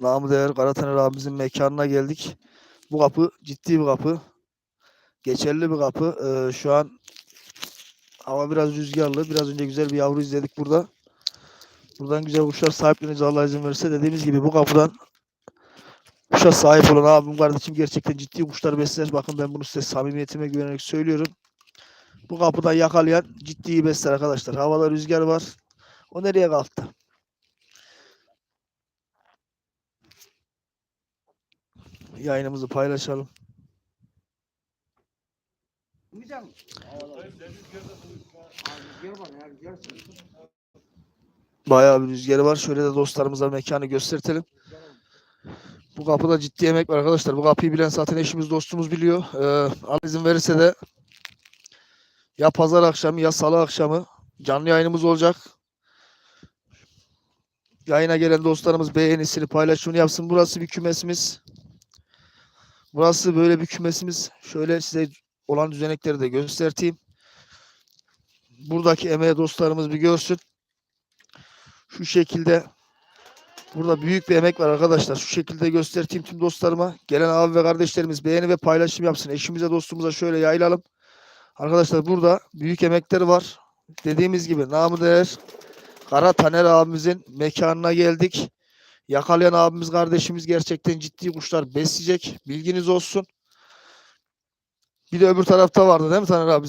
namı değer Karataner abimizin mekanına geldik. Bu kapı ciddi bir kapı. Geçerli bir kapı. Ee, şu an hava biraz rüzgarlı. Biraz önce güzel bir yavru izledik burada. Buradan güzel kuşlar sahipleneceğiz Allah izin verirse. Dediğimiz gibi bu kapıdan kuşa sahip olan abim kardeşim gerçekten ciddi kuşlar besler. Bakın ben bunu size samimiyetime güvenerek söylüyorum. Bu kapıdan yakalayan ciddi besler arkadaşlar. Havada rüzgar var. O nereye kalktı? Yayınımızı paylaşalım. Bayağı bir rüzgarı var. Şöyle de dostlarımıza mekanı göstertelim. Bu kapıda ciddi emek var arkadaşlar. Bu kapıyı bilen zaten eşimiz dostumuz biliyor. Ee, Allah izin verirse de ya pazar akşamı ya salı akşamı canlı yayınımız olacak. Yayına gelen dostlarımız beğenisini paylaşımını yapsın. Burası bir kümesimiz. Burası böyle bir kümesimiz. Şöyle size olan düzenekleri de göstereyim. Buradaki emeği dostlarımız bir görsün. Şu şekilde burada büyük bir emek var arkadaşlar. Şu şekilde göstereyim tüm dostlarıma. Gelen abi ve kardeşlerimiz beğeni ve paylaşım yapsın. Eşimize dostumuza şöyle yayılalım. Arkadaşlar burada büyük emekleri var. Dediğimiz gibi namı değer Kara Taner abimizin mekanına geldik. Yakalayan abimiz kardeşimiz gerçekten ciddi kuşlar besleyecek. Bilginiz olsun. Bir de öbür tarafta vardı değil mi Taner abi?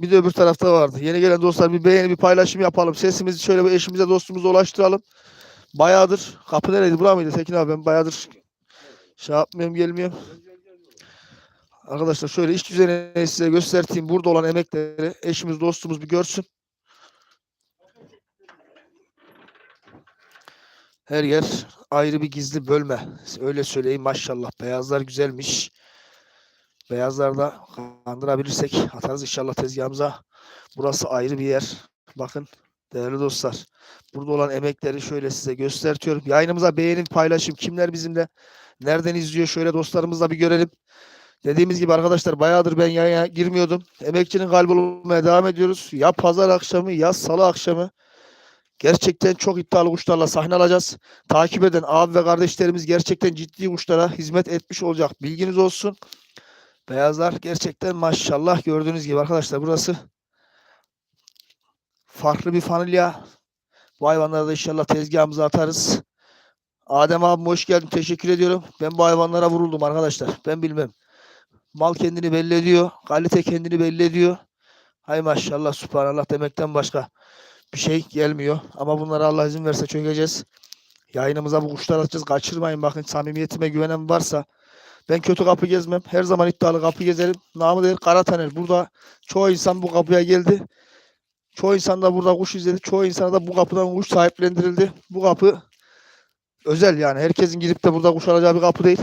Bir de öbür tarafta vardı. Yeni gelen dostlar bir beğeni bir paylaşım yapalım. Sesimizi şöyle bir eşimize dostumuza ulaştıralım. Bayağıdır. Kapı nereydi? Bura mıydı Tekin abi? Ben bayağıdır şey yapmıyorum gelmiyorum. Arkadaşlar şöyle iş düzenini size göstereyim. Burada olan emekleri eşimiz dostumuz bir görsün. Her yer ayrı bir gizli bölme. Öyle söyleyeyim maşallah. Beyazlar güzelmiş. Beyazlarda kandırabilirsek atarız inşallah tezgahımıza. Burası ayrı bir yer. Bakın değerli dostlar. Burada olan emekleri şöyle size göstertiyorum. Yayınımıza beğenin, paylaşın. Kimler bizimle nereden izliyor şöyle dostlarımızla bir görelim. Dediğimiz gibi arkadaşlar bayağıdır ben yayına girmiyordum. Emekçinin kalbi olmaya devam ediyoruz. Ya pazar akşamı ya salı akşamı. Gerçekten çok iddialı kuşlarla sahne alacağız. Takip eden abi ve kardeşlerimiz gerçekten ciddi kuşlara hizmet etmiş olacak. Bilginiz olsun. Beyazlar gerçekten maşallah gördüğünüz gibi arkadaşlar burası farklı bir fanilya. Bu hayvanları da inşallah tezgahımıza atarız. Adem abim hoş geldin. Teşekkür ediyorum. Ben bu hayvanlara vuruldum arkadaşlar. Ben bilmem. Mal kendini belli ediyor. Kalite kendini belli ediyor. Hay maşallah subhanallah demekten başka bir şey gelmiyor. Ama bunları Allah izin verse çökeceğiz. Yayınımıza bu kuşlar atacağız. Kaçırmayın bakın samimiyetime güvenen varsa ben kötü kapı gezmem. Her zaman iddialı kapı gezerim. Namı değer Karataner. Burada çoğu insan bu kapıya geldi. Çoğu insan da burada kuş izledi. Çoğu insana da bu kapıdan kuş sahiplendirildi. Bu kapı özel yani. Herkesin gidip de burada kuş alacağı bir kapı değil.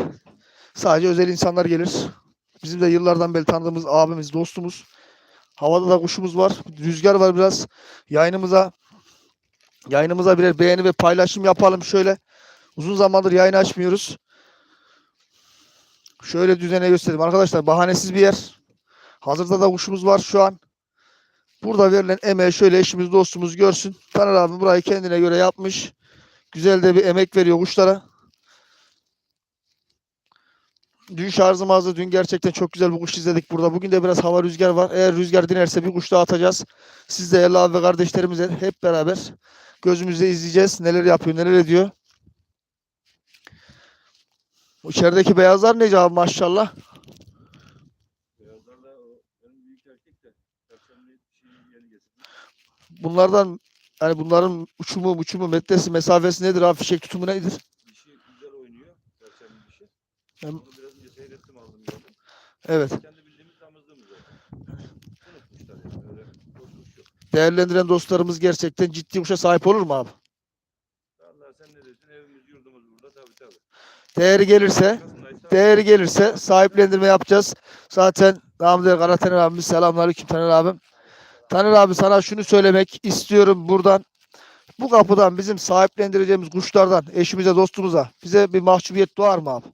Sadece özel insanlar gelir. Bizim de yıllardan beri tanıdığımız abimiz, dostumuz. Havada da kuşumuz var. Rüzgar var biraz. Yayınımıza yayınımıza birer beğeni ve paylaşım yapalım şöyle. Uzun zamandır yayın açmıyoruz. Şöyle düzene göstereyim. Arkadaşlar bahanesiz bir yer. Hazırda da kuşumuz var şu an. Burada verilen emeği şöyle eşimiz dostumuz görsün. Taner abi burayı kendine göre yapmış. Güzel de bir emek veriyor kuşlara. Dün şarjım azdı. Dün gerçekten çok güzel bir kuş izledik burada. Bugün de biraz hava rüzgar var. Eğer rüzgar dinerse bir kuş daha atacağız. Siz de abi ve kardeşlerimizle hep beraber gözümüzde izleyeceğiz. Neler yapıyor, neler ediyor. İçerideki beyazlar nece abi maşallah. Bunlardan yani bunların uçumu, uçumu, metresi, mesafesi nedir abi? Fişek tutumu nedir? Dişi güzel oynuyor. Perşembe dişi. Hem- Onu biraz önce seyrettim aldım gördüm. Evet. Kendi bildiğimiz damızlığımız yani. Değerlendiren dostlarımız gerçekten ciddi kuşa sahip olur mu abi? Allah sen ne desin evimiz yurdumuz burada tabii tabii. Değeri gelirse değeri gelirse sahiplendirme yapacağız. Zaten Namık Kara Taner abimiz selamünaleyküm Taner abim. Taner abi sana şunu söylemek istiyorum buradan. Bu kapıdan bizim sahiplendireceğimiz kuşlardan eşimize dostumuza bize bir mahcubiyet doğar mı abi?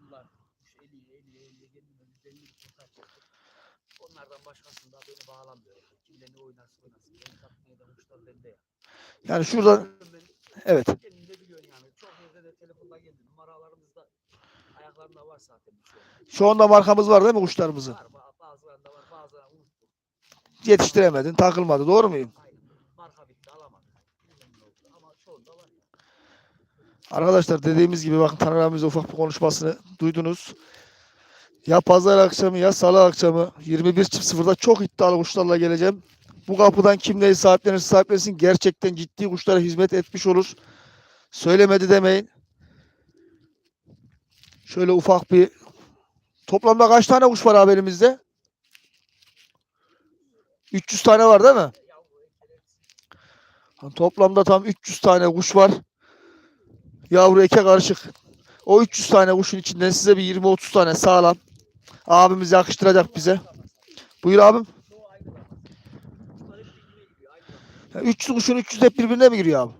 Yıllar kuş eliye eliye eliye gelmiyor. Bizden bir kurtar çektim. Onlardan başkasında beni bağlamıyor. Kimle ne oynarsa oynasın. Benim kapmaya da kuşlar beni kendinde ya. Yani şuradan evet. kendinde biliyorsun yani. Çok yerde de telefonda geldi. Numaralarımız da ayaklarında var zaten. şey. Şu anda markamız var değil mi kuşlarımızın? Var ba- bazılarında var bazılarında unuttum. Yetiştiremedin, takılmadı. Doğru muyum? Aynen. Marka bitti alamadık. Bilmem ne oldu. Ama çoğunda var ya. Arkadaşlar dediğimiz gibi bakın abimizin ufak bir konuşmasını duydunuz. Ya pazar akşamı ya salı akşamı 21.00'da çok iddialı kuşlarla geleceğim. Bu kapıdan kim neyi sahiplenirse sahiplensin gerçekten ciddi kuşlara hizmet etmiş olur. Söylemedi demeyin. Şöyle ufak bir toplamda kaç tane kuş var abi elimizde? 300 tane var değil mi? Toplamda tam 300 tane kuş var. Yavru eke karışık. O 300 tane kuşun içinden size bir 20-30 tane sağlam. Abimiz yakıştıracak bize. Buyur abim. çoğu aynı damar. Bunlar hep birbirine giriyor. Aynı damar. Ya 300 kuşun 300 hep birbirine mi giriyor abi?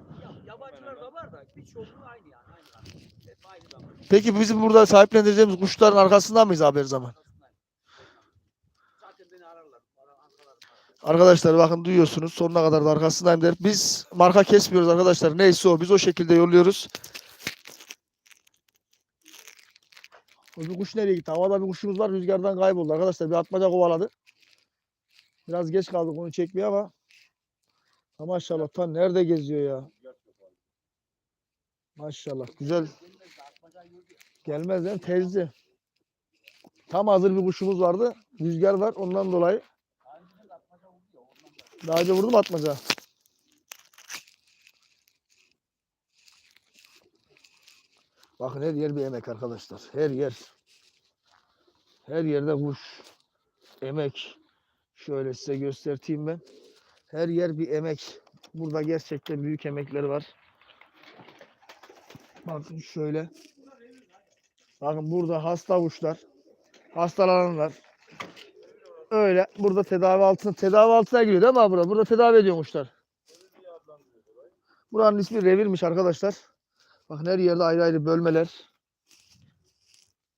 Peki bizim burada sahiplendireceğimiz kuşların arkasından mıyız abi her zaman? Arkadaşlar bakın duyuyorsunuz sonuna kadar da arkasındayım der. Biz marka kesmiyoruz arkadaşlar. Neyse o biz o şekilde yolluyoruz. O bir kuş nereye gitti? Havada bir kuşumuz var rüzgardan kayboldu arkadaşlar. Bir atmaca kovaladı. Biraz geç kaldık onu çekmeye ama. Ha maşallah tan nerede geziyor ya? Maşallah güzel. Gelmez değil? Tezli. Tam hazır bir kuşumuz vardı. Rüzgar var ondan dolayı. Daha önce vurdum atmaca. Bakın her yer bir emek arkadaşlar. Her yer. Her yerde kuş. Emek. Şöyle size göstereyim ben. Her yer bir emek. Burada gerçekten büyük emekleri var. Bakın şöyle. Bakın burada hasta kuşlar. Hastalananlar. Öyle. Burada tedavi altına tedavi altına giriyor değil mi burada? Burada tedavi ediyor kuşlar. Buranın ismi revirmiş arkadaşlar. Bakın her yerde ayrı ayrı bölmeler.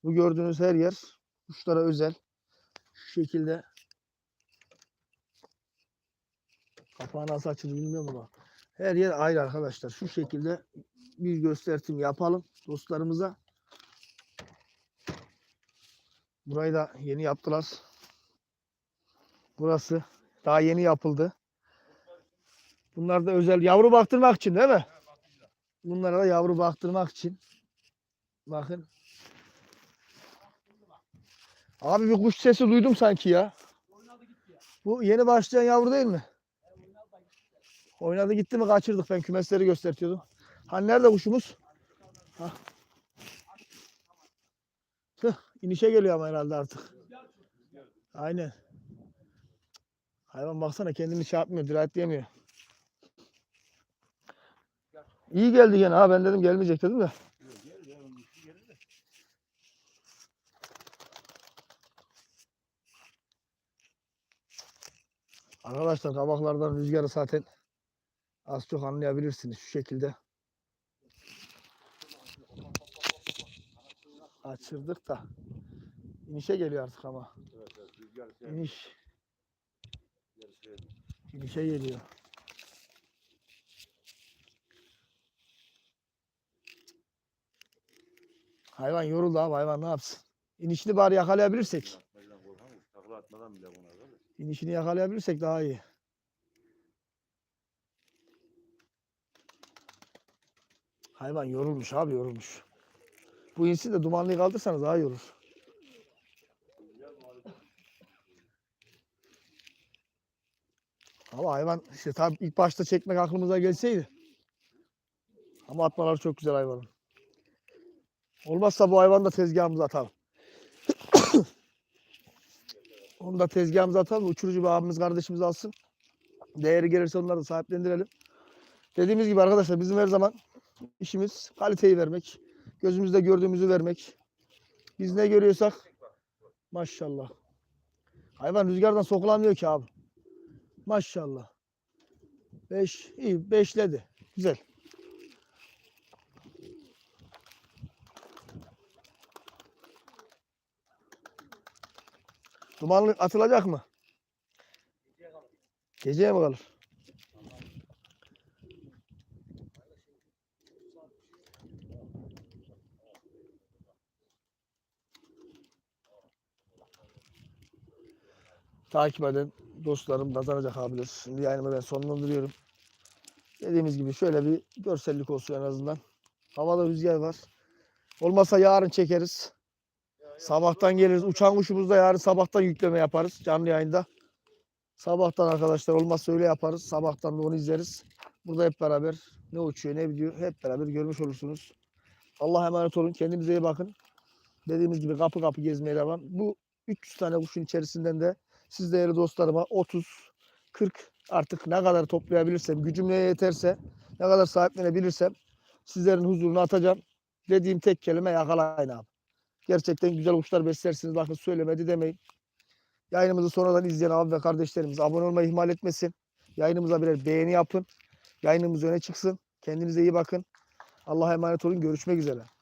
Bu gördüğünüz her yer kuşlara özel. Şu şekilde. Kapağı nasıl açılır bilmiyorum ama. Her yer ayrı arkadaşlar. Şu şekilde bir göstertim yapalım dostlarımıza. Burayı da yeni yaptılar. Burası daha yeni yapıldı. Bunlar da özel yavru baktırmak için değil mi? Bunlara da yavru baktırmak için. Bakın. Abi bir kuş sesi duydum sanki ya. Bu yeni başlayan yavru değil mi? Oynadı gitti. Mi kaçırdık ben kümesleri gösteriyordum. Hani nerede kuşumuz? Tüh, inişe geliyor ama herhalde artık. Aynen. Hayvan baksana kendini şey yapmıyor, dirayetleyemiyor. İyi geldi gene ha ben dedim gelmeyecek dedim de. Arkadaşlar kabaklardan rüzgarı zaten az çok anlayabilirsiniz şu şekilde. Açırdık da inişe geliyor artık ama. Evet, evet. Şey, İniş, şey. inişe geliyor. Hayvan yoruldu abi hayvan ne yapsın? İnişini bari yakalayabilirsek. İnişini yakalayabilirsek daha iyi. Hayvan yorulmuş abi yorulmuş. Bu insin de dumanlıyı kaldırsanız daha iyi olur. Ama hayvan işte tabii ilk başta çekmek aklımıza gelseydi. Ama atmaları çok güzel hayvanın. Olmazsa bu hayvanı da tezgahımıza atalım. Onu da tezgahımıza atalım. Uçurucu bir abimiz kardeşimiz alsın. Değeri gelirse onları da sahiplendirelim. Dediğimiz gibi arkadaşlar bizim her zaman işimiz kaliteyi vermek. Gözümüzde gördüğümüzü vermek. Biz ne görüyorsak maşallah. Hayvan rüzgardan sokulamıyor ki abi. Maşallah. Beş, iyi beşledi. Güzel. Dumanlı atılacak mı? Geceye mi kalır? Takip eden dostlarım kazanacak abiler. Şimdi yayınımı ben sonlandırıyorum. Dediğimiz gibi şöyle bir görsellik olsun en azından. Havada rüzgar var. Olmasa yarın çekeriz. Sabahtan geliriz. Uçan kuşumuzda yarın sabahtan yükleme yaparız canlı yayında. Sabahtan arkadaşlar olmazsa öyle yaparız. Sabahtan da onu izleriz. Burada hep beraber ne uçuyor ne gidiyor hep beraber görmüş olursunuz. Allah'a emanet olun. Kendinize iyi bakın. Dediğimiz gibi kapı kapı gezmeye devam. Bu 300 tane kuşun içerisinden de siz değerli dostlarıma 30, 40 artık ne kadar toplayabilirsem, gücüm neye yeterse, ne kadar sahiplenebilirsem sizlerin huzuruna atacağım. Dediğim tek kelime yakalayın abi. Gerçekten güzel kuşlar beslersiniz. Bakın söylemedi demeyin. Yayınımızı sonradan izleyen abi ve kardeşlerimiz abone olmayı ihmal etmesin. Yayınımıza birer beğeni yapın. Yayınımız öne çıksın. Kendinize iyi bakın. Allah'a emanet olun. Görüşmek üzere.